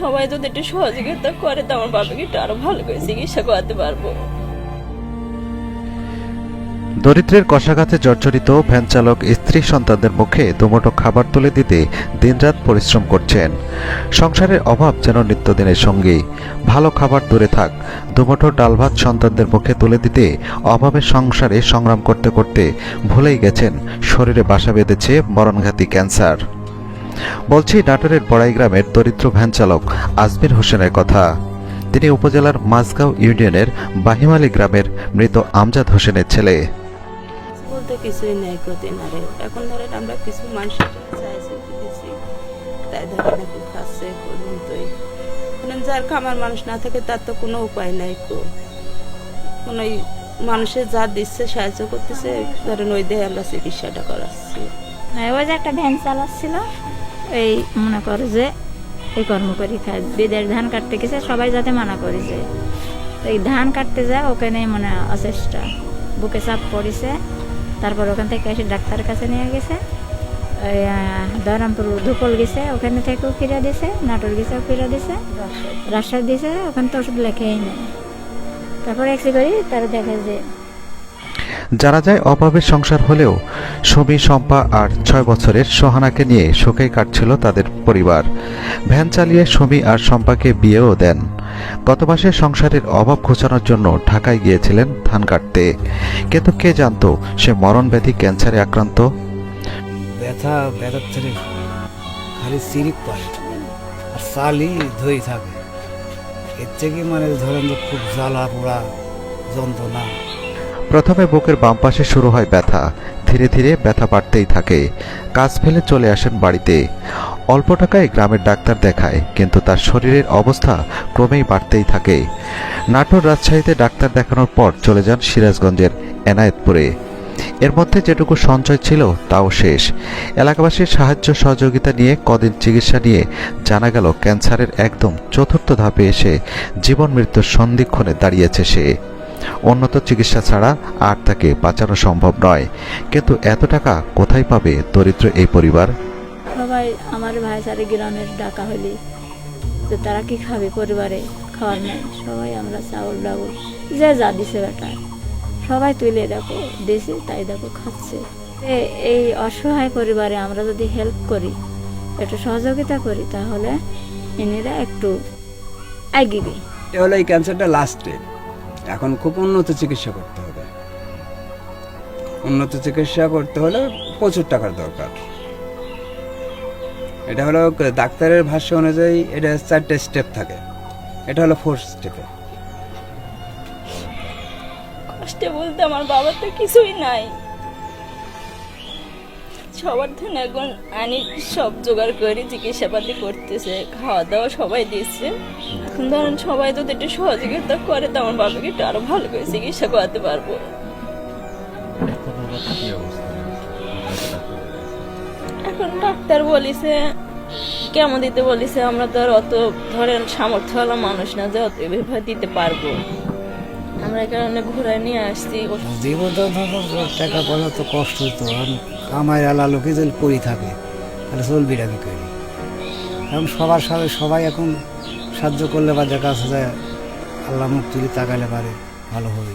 সবাই যদি একটু সহযোগিতা করে, তো আমার বাবাকে একটু আরও ভালো করে চিকিৎসা করাতে পারব। দরিদ্রের কষাঘাতে জর্জরিত ভ্যান চালক স্ত্রী সন্তানদের মুখে দুমুঠো খাবার তুলে দিতে দিনরাত পরিশ্রম করছেন। সংসারের অভাব যেন নিত্যদিনের সঙ্গী। ভালো খাবার দূরে থাক, দুমুঠো ডাল ভাত সন্তানদের মুখে তুলে দিতে অভাবের সংসারে সংগ্রাম করতে করতে ভুলেই গেছেন, শরীরে বাসা বেঁধেছে মরণঘাতী ক্যান্সার। বলছি নাটোরের বড়াই গ্রামের দরিদ্র ভ্যান চালক আজমির হোসেনের কথা। তিনি উপজেলার মাঝগাঁও ইউনিয়নের বাহিমালী গ্রামের মৃত আমজাদ হোসেনের ছেলে। বলতে কিছুই নেই কদিন আরে এখন ধরেন আমরা কিছু মানুষের জন্য চাইছি দিয়েছি তাই ধরেন এখন খাচ্ছে করুন তোই মানে যার খামার মানুষ না থাকে তার তো কোনো উপায় নাই কো। কোনো মানুষের যা দিচ্ছে সাহায্য করতেছে ধরেন ওই দিয়ে আমরা চিকিৎসাটা করাচ্ছি। হ্যাঁ ওই যে একটা ভ্যান চালাচ্ছিল এই মনে করো যে এই কর্ম করি খায়। বিদেশ ধান কাটতে গেছে, সবাই যাতে মানা করেছে এই ধান কাটতে যায়, ওখানে মানে অচেষ্টা বুকে চাপ পড়েছে, তারপর ওখান থেকে এসে ডাক্তারের কাছে নিয়ে গেছে। ওই দহরামপুর ধুপল গেছে, ওখানে থেকেও ফিরে দিছে, নাটোর গেছেও ফিরে দিছে, রাজশাহী দিছে, ওখানে তো ওষুধ লেখেই নেই তারপর এক্সি করি তারা দেখে যে জানা যায় অভাবের সংসার হলেও সমী, শম্পা আর ছয় বছরের সোহানাকে নিয়ে সুখেই কাটছিল তাদের পরিবার। ভ্যান চালিয়ে সমী আর শম্পাকে বিয়েও দেন। গত মাসে সংসারের অভাব ঘোচানোর জন্য ঢাকায় গিয়েছিলেন ধান কাটতে। কিন্তু কে জানতো সে মরণ ব্যাধি ক্যান্সারে আক্রান্ত? ব্যথা, ব্যথার থেকে খালি সিরিপ পায় আর চালই ধুই থাকে। এর থেকে মানে ধরেন খুব জ্বালা পোড়া, যন্ত্রণা। প্রথমে বুকের বাম পাশে শুরু হয় ব্যথা। ধীরে ধীরে ব্যথা বাড়তেই থাকে। কাজ ফেলে চলে আসেন বাড়িতে। অল্প টাকায় গ্রামের ডাক্তার দেখায়, কিন্তু তার শরীরের অবস্থা ক্রমেই বাড়তেই থাকে। নাটোর রাজশাহীতে ডাক্তার দেখানোর পর চলে যান সিরাজগঞ্জের এনায়েতপুরে। এর মধ্যে যেটুকু সঞ্চয় ছিল, তাও শেষ। এলাকাবাসীর সাহায্য সহযোগিতা নিয়ে কদিন চিকিৎসা নিয়ে জানা গেল, ক্যান্সারের একদম চতুর্থ ধাপে এসে জীবন মৃত্যুর সন্ধিক্ষণে দাঁড়িয়েছে সে। উন্নত চিকিৎসা ছাড়া আর তাকে বাঁচানো সম্ভব নয়। কিন্তু এত টাকা কোথায় পাবে দরিদ্র এই পরিবার? সবাই আমার ভাই সারে গ্রামের ডাকা হলি যে তারা কি খাবে পরিবারে? খাওয়ার নেই। সবাই আমরা চাউল ডাউল যে যা দিছে বেটা সবাই তুলে দেখো দিছি তাই দেখো খাচ্ছে। এ- এই অসহায় পরিবারে আমরা যদি হেল্প করি একটু সহযোগিতা করি তাহলে এনারা একটু এগিয়ে এটা হলো এই ক্যান্সারটা লাস্টে এখন খুব উন্নত চিকিৎসা করতে হবে। উন্নত চিকিৎসা করতে হলে প্রচুর টাকার দরকার। এটা হলো ডাক্তারের ভাষ্য অনুযায়ী এটা চারটে স্টেপ থাকে। এটা হলো ফোর্থ স্টেপে কষ্টে বলতে আমার বাবার তো কিছুই নাই। সবার ধরুন এখন আনি সব জোগাড় করে চিকিৎসাপাতি করতেছে খাওয়া দাওয়া সবাই দিচ্ছে। এখন ধরুন সবাই যদি একটু সহযোগিতা করে, তো আমার বাবাকে একটু আরও ভালো করে চিকিৎসা করাতে পারব। এখন ডাক্তার বলিছে, কেমন দিতে বলিছে, আমরা তো আর অত ধরেন সামর্থ্যওয়ালা মানুষ না যে অত এভাবে দিতে পারব। আমরা কারণে ঘুরে নিয়ে আসছি। জীবন টাকা পয়সা তো কষ্ট তো কামাই আলা লোকে যদি পড়ি থাকে, তাহলে চলবি কি করি এখন সবার সাথে সবাই এখন সাহায্য করলে বা দেখা আছে যে আল্লাহ মুখ তুলি তাকালে পারে, ভালো হবে।